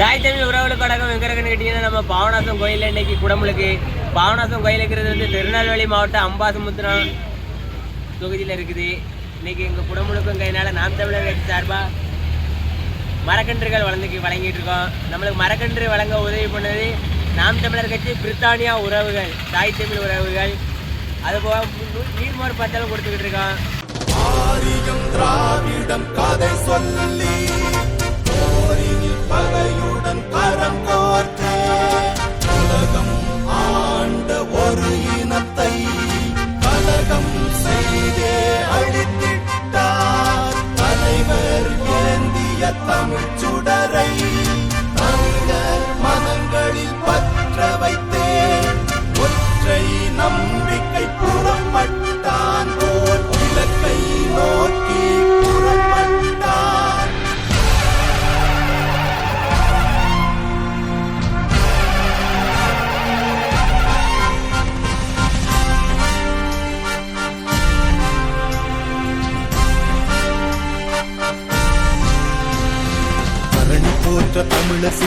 தாய் தமிழ் உறவுகளுக்கு வணக்கம். எங்க இருக்குன்னு நம்ம பாவநாசம் கோயிலில் இன்னைக்கு குடமுழுக்கு. பாவநாசம் கோயில் இருக்கிறது வந்து திருநெல்வேலி மாவட்டம் அம்பாசமுத்திரம் தொகுதியில் இருக்குது. இன்றைக்கி எங்கள் குடமுழுக்கும் கையினால் நாம் தமிழர் கட்சி சார்பாக மரக்கன்றுகள் வளர்ந்து வழங்கிட்டு இருக்கோம். நம்மளுக்கு மரக்கன்று வழங்க உதவி பண்ணது நாம் தமிழர் கட்சி பிரித்தானியா உறவுகள் தாய் தமிழ் உறவுகள். அதுபோக நீர்மோர் பத்தலும் கொடுத்துக்கிட்டு இருக்கோம். திராவிடம் கதை சொல்லி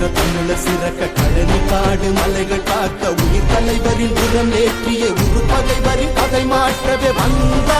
போற்ற தமிழ சிறக்க கழனி காடு மலைகள் பார்த்த உயிர் தலைவரின் உரம் ஏற்றிய உரு பகைவரின் கதை மாற்றவே வந்தார்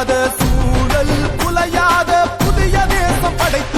இல்லாத சூழல் குலையாத புதிய தேசம் படைத்து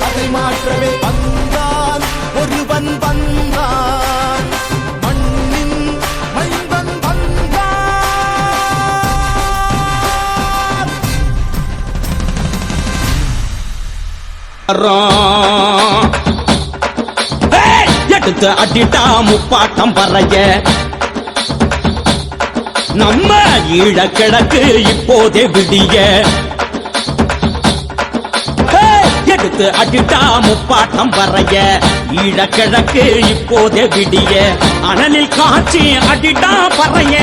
அதை மாற்றவே வந்தான். ஒருவன் வந்தான். மண்ணின் மைந்தன் வந்தான். எடுத்து அடிட்டா முப்பாட்டம் பறைய. நம்ம ஈழக்கிழக்கு இப்போதே விடிய. எடுத்து அடிட்டா முப்பாட்டம் வரைய. ஈழக்கிழக்கு இப்போதே விடிய. அனலில் காட்சி அடிட்டா பறைய.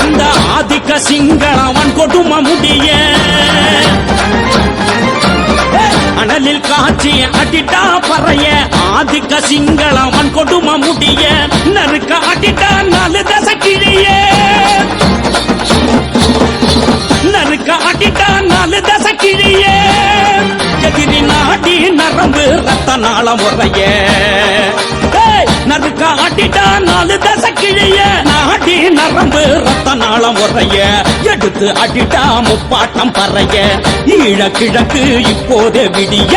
அந்த ஆதிக்க சிங்களவன் கொடும முடிய. அனலில் காட்சி அடிட்டா பறைய. ஆதிக்க சிங்களவன் கொடும முடிய. நறுக்க அடிட்டா நாலு தசை கிழிய. ஆட்டிட்டான் நாலு தசை கிழிய. எதிரி நாட்டி நரம்பு ரத்த நாள முறைய நறுக்க ஆட்டிட்டான் நாலு தசை கிழிய. நாட்டி நரம்பு ரத்த நாள முறைய எடுத்து அடிட்டா முப்பாட்டம் பறைய. ஈழ கிழக்கு இப்போதே விடிய.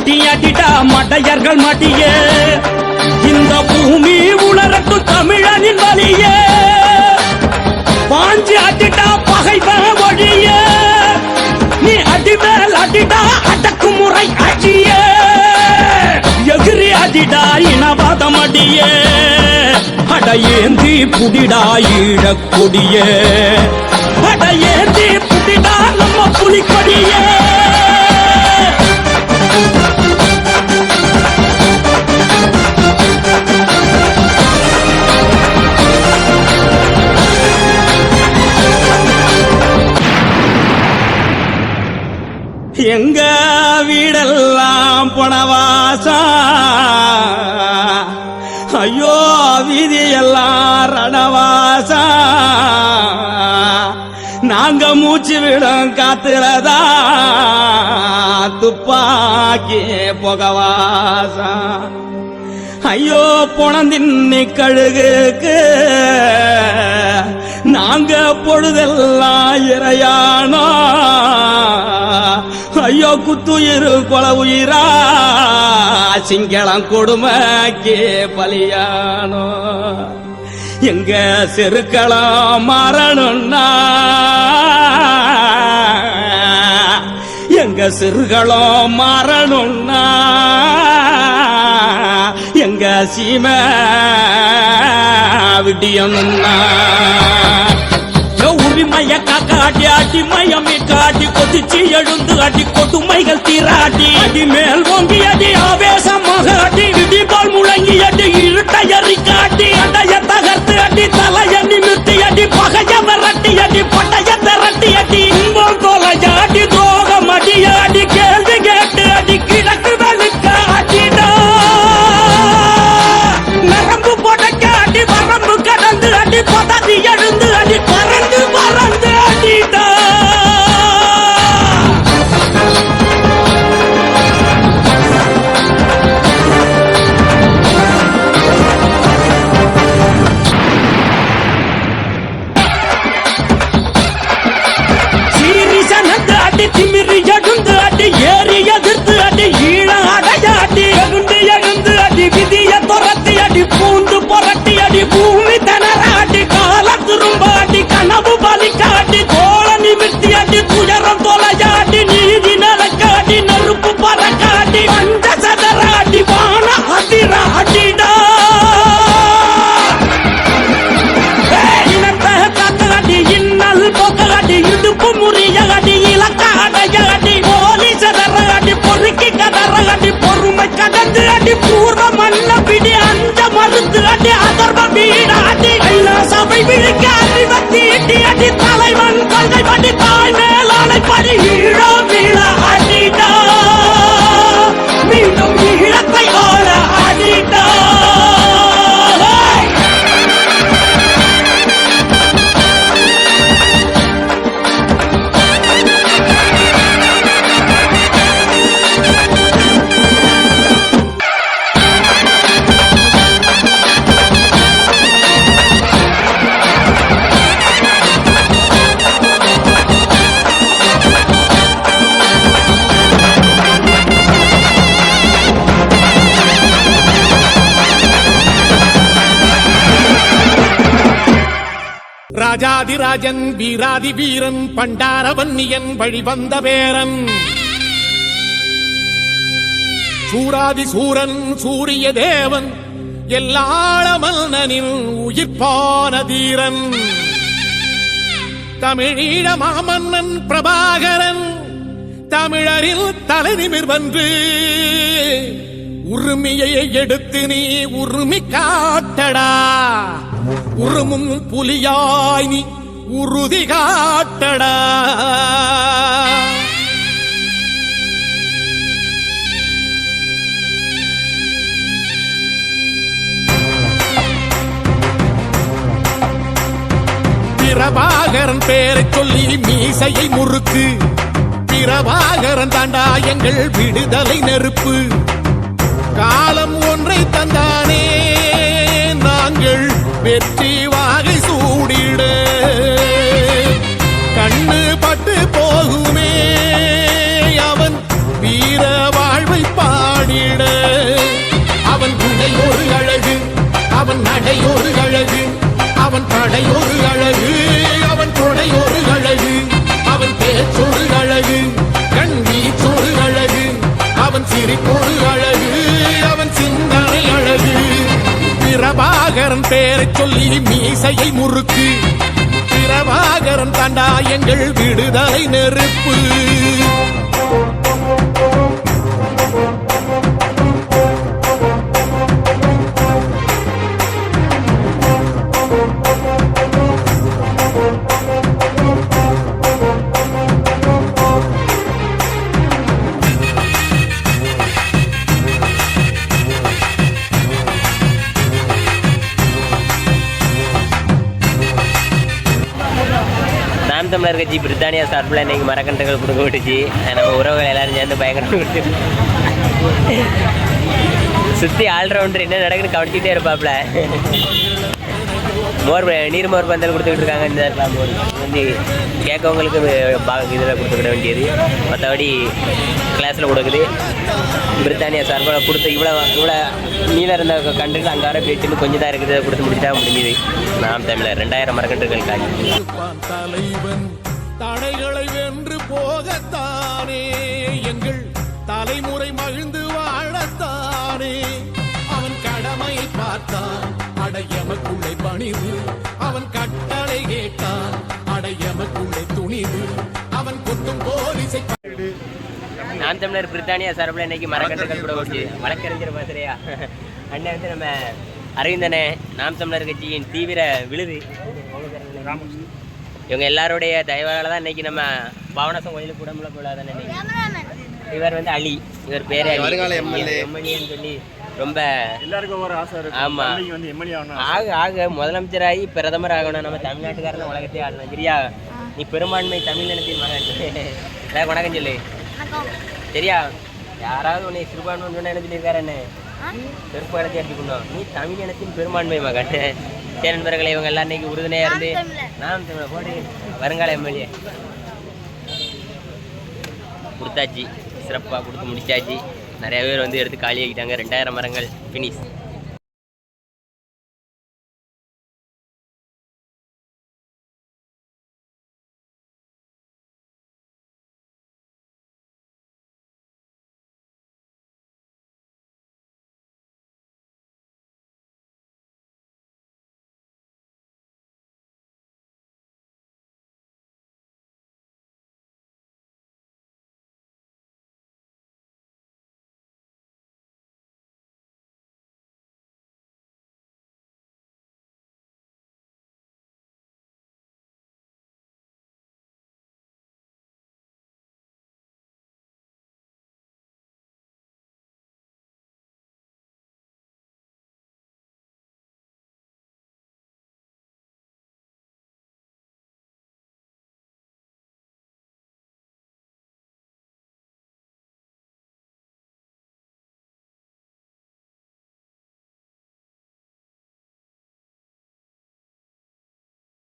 ஏய், புரட்டி மடையர்கள் மடிய இந்த பூமி உணரட்டும் தமிழனின் வழியே. பாஞ்சு அடிட்டா பகைவன் வழிய நீ அடிமேல் அடிடா அடக்குமுறை அடியே. எகிரி அடிடா இனவாதம் அடியே. அடையேந்தி புடிடா ஈழக் கொடிய அடையேந்தி புடிடா நம்ம புலிக்கொடியே. எங்க வீடெல்லாம் பணவாசா ஐயோ வீதியெல்லாம் ரணவாசா? நாங்க மூச்சு விடும் காத்துறதா துப்பாக்கி புகவாசா? ஐயோ பொணந்தின்னி கழுகுக்கு நாங்க பொழுதெல்லாம் இறையானோ? ஐயோ குத்துயிரு கொல உயிரா சிங்களம் கொடுமைக்கு பலியானோ. எங்க செருக்களம் மாறணும்னா எங்க சிறுகளம் மாறணும்னா எங்க சீமை விடியணும்னா. உரிமைய காக்காட்டி அடி மயமே காட்டி கொதிச்சு எழுந்து அடி கொடுமைகள் தீராட்டி. அடி மேல் ஓங்கி அடி ஆவேசமாக அடி இடி போல் முழங்கி அடி இருட்டையறி காட்டி அடைய தகர்த்து அடி காட்டி துயரம் தொலையாட்டி நீதி நல காட்டி நெருப்பு பற காட்டி ராஜாதிராஜன் வீராதி வீரன் பண்டாரவன்னியன் வழிவந்த பேரன். சூராதி சூரன் சூரிய தேவன் எல்லாள உயிர்ப்பான தீரன். தமிழீழ மாமன்னன் பிரபாகரன் தமிழரில் தலைநிமிர் வந்து உரிமையை எடுத்து நீ உரிமை காட்டடா. உருமும் புலியாய் நீ உறுதி காட்டடா. பிரபாகரன் பேரை சொல்லி மீசையை முறுக்கு. பிரபாகரன் தாண்டா எங்கள் விடுதலை நெருப்பு. காலம் அவன் அழகு அவன் சிந்தனை அழகு. பிரபாகரன் பேரைச் சொல்லி மீசையை முறுக்கு. பிரபாகரன் தாண்டா எங்கள் விடுதலை நெருப்பு. தமிழர் கட்சி பிரித்தானியா சார்பில் இன்றைக்கி மரக்கன்றுகள் கொடுக்க விட்டுச்சு. நம்ம உறவுகள் எல்லாரும் சேர்ந்து பயங்கரம் கொடுத்து சுற்றி ஆல்ரவுண்டர் என்ன நடக்குன்னு கவனிச்சுட்டே இருப்பாப்ல. மோர் நீர் மோர் பந்தல் கொடுத்துக்கிட்டு இருக்காங்க இந்த மோர். வந்து கேட்கவங்களுக்கு இதில் கொடுத்துக்கிட வேண்டியது. மற்றபடி கிளாஸில் கொடுக்குது. பிரித்தானியா சார்பில் கொடுத்து இவ்வளோ இவ்வளோ நீளம் இருந்த கண்டுகள் அங்கார பேச்சுன்னு கொஞ்சம் தான் இருக்குது. அதை கொடுத்து முடிச்சா முடிஞ்சுது. நாம் தமிழர் ரெண்டாயிரம் மரக்கன்றுகள் காய்ச்சி தலைவன் தடைகளை வென்று போகத்தானே. எங்கள் தலைமுறை மகிழ்ந்து வாழத்தானே. அவன் கடமை பார்த்தான். அடையமக்குள்ளே பணிவு. அவன் கட்டளை கேட்டான் அடையமக்குள்ளே துணிவு. அவன் கொட்டும் போலீசை நாம் தமிழர் பிரித்தானியா சார்பில் இன்னைக்கு மரக்கன்றுகள் கூட போச்சு வழக்கறிஞர் பாத்திரையா அண்ணன் வந்து நம்ம அரவிந்தனே நாம் தமிழர் கட்சியின் தீவிர விழுது. இவங்க எல்லாருடைய தயவால தான் இன்னைக்கு நம்ம பாவனாசம் கோயிலுக்கு கூடமுள்ள போலாதான் இவர் வந்து அலி. இவர் பேரே அலி. வருங்கால எம்எல்ஏ. எம்எல்ஏன்னு சொல்லி ரொம்ப எல்லாருக்கும் ஒரு ஆசை இருக்கு. ஆமா. வந்து எம்எல்ஏ ஆகணும். ஆக ஆக முதலமைச்சராகி பிரதமர் ஆகணும். நம்ம தமிழ்நாட்டுக்காரன் உலகத்தையே ஆடணும் சரியா? நீ பெரும்பான்மை தமிழ் நிலத்தின் மகன். வணக்கம் சொல்லு. சரியா? யாராவது உன்னை சிறுபான்மை சொன்னா என்ன சொல்லியிருக்காரு என்ன? செருப்பு இடத்தை அடிக்கணும் நீ தமிழ் இனத்தின் பெரும்பான்மை மகன். சரி நண்பர்களே இவங்க எல்லாம் இன்னைக்கு உறுதுணையா இருந்து நாம் தமிழ் போடு. வருங்கால எம்எல்ஏ. கொடுத்தாச்சு. சிறப்பாக கொடுத்து முடிச்சாச்சு. நிறைய பேர் வந்து எடுத்து காலியாக்கிட்டாங்க ரெண்டாயிரம் மரங்கள் ஃபினிஷ்